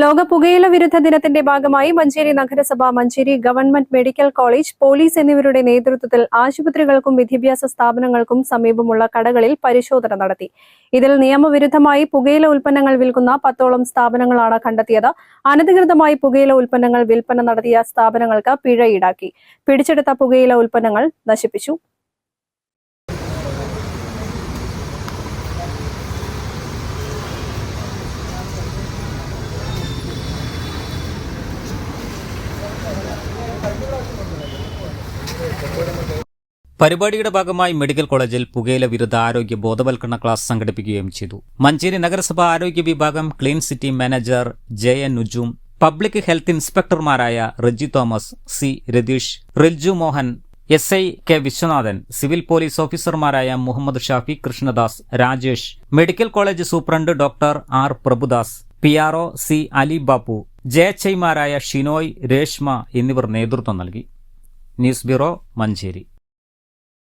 ലോക പുകയില വിരുദ്ധ ദിനത്തിന്റെ ഭാഗമായി മഞ്ചേരി നഗരസഭ Manjeri government medical college police എന്നിവരുടെ നേതൃത്വത്തിൽ ആശുപത്രികൾക്കും വിദ്യാഭ്യാസ സ്ഥാപനങ്ങൾക്കും സമീപമുള്ള കടകളിൽ പരിശോധന നടത്തി. ഇതിൽ നിയമവിരുദ്ധമായി പുകയില ഉൽപ്പന്നങ്ങൾ വിൽക്കുന്ന പത്തോളം സ്ഥാപനങ്ങളാണ് കണ്ടെത്തിയത്. അനധികൃതമായി പുകയില ഉൽപ്പന്നങ്ങൾ വിൽപ്പന നടത്തിയ സ്ഥാപനങ്ങൾക്ക് പിഴ ഈടാക്കി. പിടിച്ചെടുത്ത പുകയില ഉൽപ്പന്നങ്ങൾ നശിപ്പിച്ചു. പരിപാടിയുടെ ഭാഗമായി മെഡിക്കൽ കോളേജിൽ പുകയില വിരുദ്ധ ആരോഗ്യ ബോധവൽക്കരണ ക്ലാസ് സംഘടിപ്പിക്കുകയും ചെയ്തു. മഞ്ചേരി നഗരസഭ ആരോഗ്യ വിഭാഗം clean city manager J N Nujum public health ഇൻസ്പെക്ടർമാരായ Reji Thomas C Ratheesh Rilju Mohan S I K Viswanathan civil police ഓഫീസർമാരായ Muhammad Shafi Krishnadas Rajesh medical college superintendent doctor R Prabhudas P R O C Ali Bappu J H ഐമാരായ ഷിനോയ് രേഷ്മ എന്നിവർ നേതൃത്വം നൽകി. News bureau Manjeri.